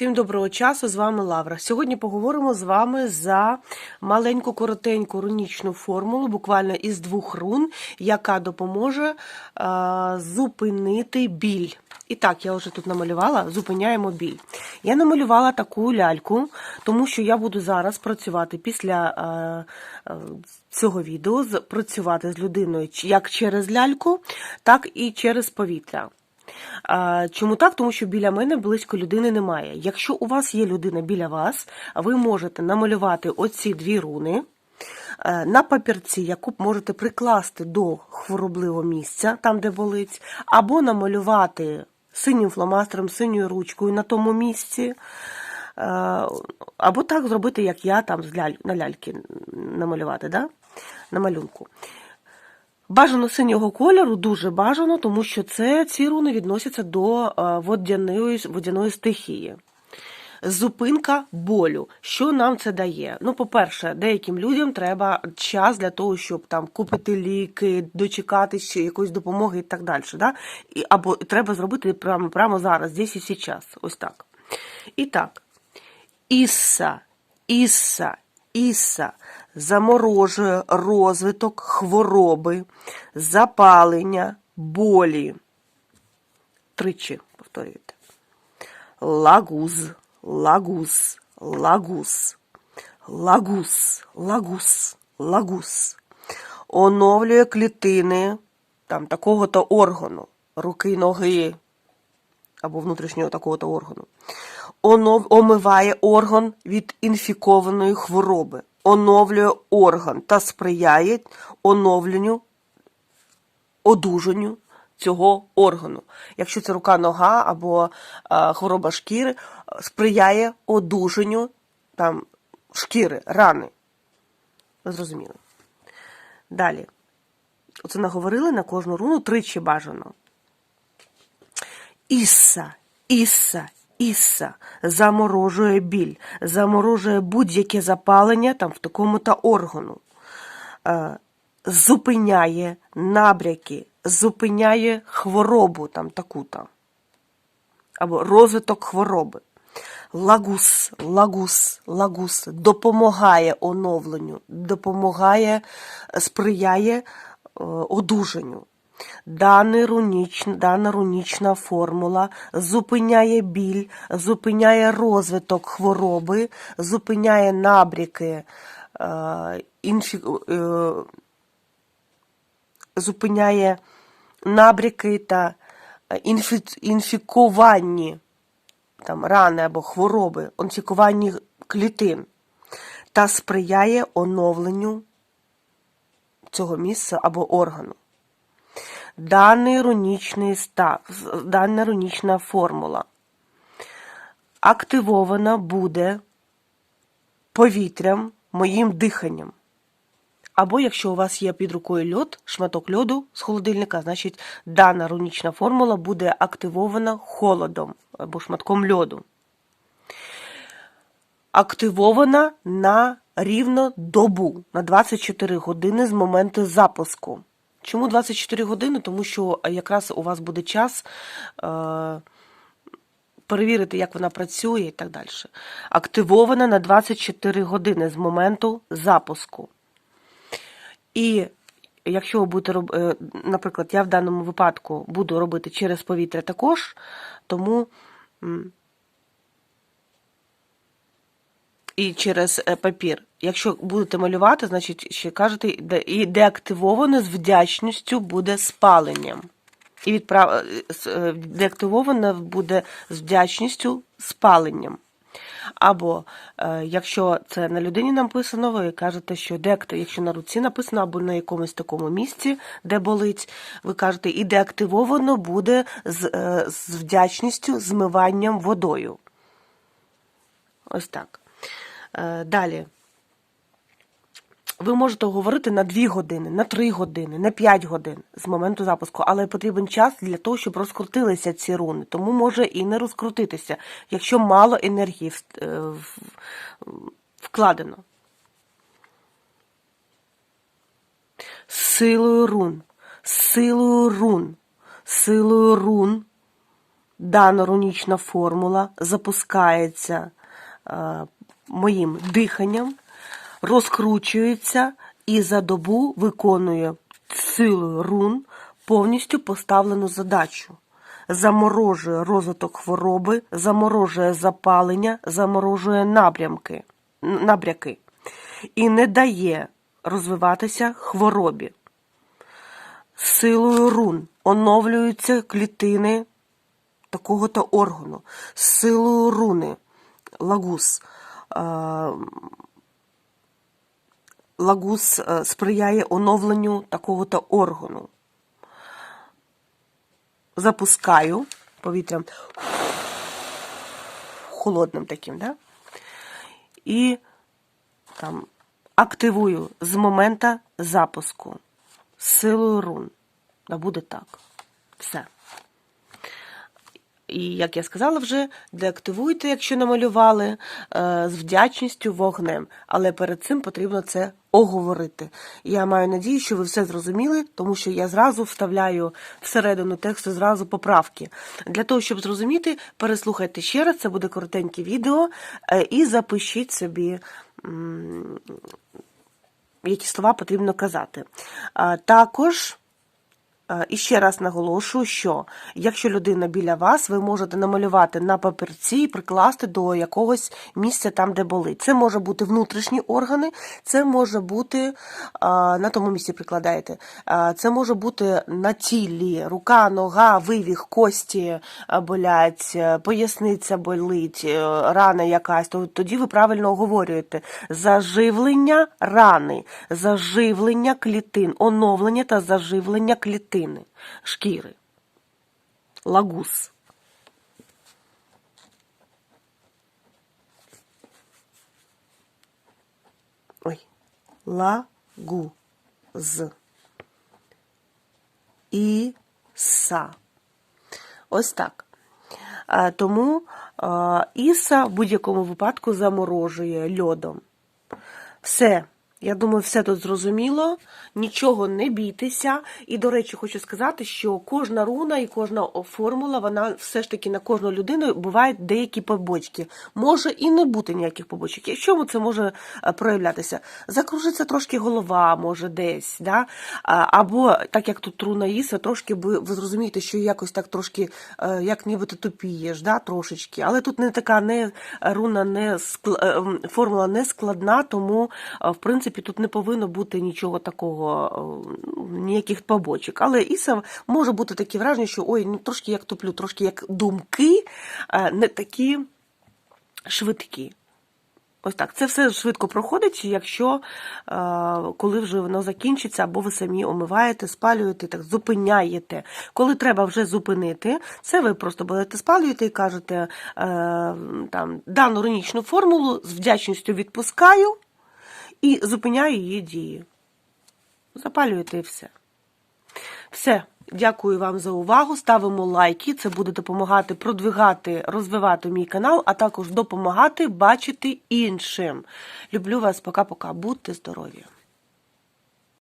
Всім доброго часу, з вами Лавра. Сьогодні поговоримо з вами за маленьку коротеньку рунічну формулу, буквально із двох рун, яка допоможе е, зупинити біль. І так, я вже тут намалювала, зупиняємо біль. Я намалювала таку ляльку, тому що я буду зараз працювати після е, е, цього відео, з- працювати з людиною як через ляльку, так і через повітря. Чому так? Тому що біля мене близько людини немає. Якщо у вас є людина біля вас, ви можете намалювати оці дві руни е, на папірці, яку можете прикласти до хворобливого місця, там де болить, або намалювати синім фломастером, синьою ручкою на тому місці. е, Або так зробити, як я там на ляльки намалювати, да? на малюнку. Бажано синього кольору, дуже бажано, тому що це ці руни відносяться до е, водяної, водяної стихії. Зупинка болю. Що нам це дає? Ну, по-перше, деяким людям треба час для того, щоб там купити ліки, дочекатися якоїсь допомоги і так далі. Да? І, або треба зробити прямо, прямо зараз, здесь і зараз. Ось так. І так. Ісса, Ісса, Ісса заморожує розвиток хвороби, запалення, болі. Тричі повторюйте. Лагуз, лагуз, лагуз, лагуз, лагуз, лагуз. Оновлює клітини там такого-то органу, руки, ноги або внутрішнього такого-то органу. Онов, омиває орган від інфікованої хвороби, оновлює орган та сприяє оновленню, одужанню цього органу. Якщо це рука, нога або е, хвороба шкіри, сприяє одужанню там, шкіри, рани. Ви зрозуміли. Далі. Оце наговорили на кожну руну тричі бажано. Ісса, Ісса, Ісса заморожує біль, заморожує будь-яке запалення там в такому-то органу, е, зупиняє набряки, зупиняє хворобу там таку-то, або розвиток хвороби. Лагус, лагус, лагус допомагає оновленню, допомагає, сприяє е, одужанню. Дана рунічна, рунічна формула зупиняє біль, зупиняє розвиток хвороби, зупиняє набряки, е, інфі, е, зупиняє набряки та інфі, інфіковані там, рани або хвороби, інфіковані клітин та сприяє оновленню цього місця або органу. Даний рунічний став, дана рунічна формула активована буде повітрям, моїм диханням. Або якщо у вас є під рукою льод, шматок льоду з холодильника, значить дана рунічна формула буде активована холодом або шматком льоду. Активована на рівно добу, на 24 години з моменту запуску. Чому 24 години? Тому що якраз у вас буде час е, перевірити, як вона працює і так далі. Активована на 24 години з моменту запуску. І якщо ви будете робити, наприклад, я в даному випадку буду робити через повітря також, тому і через е, папір. Якщо будете малювати, значить ще кажете, і деактивовано з вдячністю буде спаленням. І відправ... е, е, деактивовано буде з вдячністю спаленням. Або якщо це на людині написано, ви кажете, що деакти, якщо на руці написано, або на якомусь такому місці, де болить, ви кажете, і деактивовано буде з, з вдячністю змиванням водою. Ось так. Е, далі. Ви можете говорити на 2 години, на 3 години, на 5 годин з моменту запуску, але потрібен час для того, щоб розкрутилися ці руни. Тому може і не розкрутитися, якщо мало енергії е, вкладено. Силою рун, силою рун, силою рун Дана рунічна формула запускається е, моїм диханням, розкручується і за добу виконує силою рун повністю поставлену задачу. Заморожує розвиток хвороби, заморожує запалення, заморожує напрямки, набряки і не дає розвиватися хворобі. Силою рун оновлюються клітини такого-то органу. Силою руни лагус. Е, Лагус е, сприяє оновленню такого-то органу. Запускаю повітрям холодним таким, да? І там активую з моменту запуску силою рун. Да буде так. Все. І, як я сказала вже, деактивуйте, якщо намалювали, е, з вдячністю вогнем. Але перед цим потрібно це оговорити. Я маю надію, що ви все зрозуміли, тому що я зразу вставляю всередину тексту зразу поправки. Для того, щоб зрозуміти, переслухайте ще раз, це буде коротеньке відео, е, і запишіть собі. Які слова потрібно казати. Також І ще раз наголошую, що якщо людина біля вас, ви можете намалювати на папірці і прикласти до якогось місця там, де болить. Це може бути внутрішні органи, це може бути на тому місці прикладаєте. Це може бути на тілі, рука, нога, вивіх, кості болять, е, поясниця болить, е, рана якась. То тоді ви правильно оговорюєте заживлення рани, заживлення клітин, оновлення та заживлення клітини, шкіри. Лагус. Ой. Лагуз. Іса. Ось так. Тому Іса в будь-якому випадку заморожує льодом. Все. Я думаю, все тут зрозуміло, нічого не бійтеся. І, до речі, хочу сказати, що кожна руна і кожна формула, вона все ж таки на кожну людину бувають деякі побочки. Може і не бути ніяких побочок. І в чому це може е, проявлятися? Закружиться трошки голова, може десь, да? Або так як тут руна Іса, трошки ви, ви зрозумієте, що якось так трошки, е, як нібито тупієш, да? трошечки. Але тут не така не руна, не скл- е, формула не складна, тому в принципі тут не повинно бути нічого такого, е, ніяких побочок. Але Іса може бути таке враження, що ой, ну трошки як туплю, трошки як думки, е, не такі швидкі. Ось так. Це все швидко проходить, якщо е, коли вже воно закінчиться, або ви самі омиваєте, спалюєте, так зупиняєте. Коли треба вже зупинити, це ви просто будете спалюєте і кажете там дану рунічну формулу з вдячністю відпускаю і зупиняю її дії. Запалюєте і все. Все. Дякую вам за увагу. Ставимо лайки. Це буде допомагати продвигати, розвивати мій канал, а також допомагати бачити іншим. Люблю вас. Пока-пока. Будьте здорові!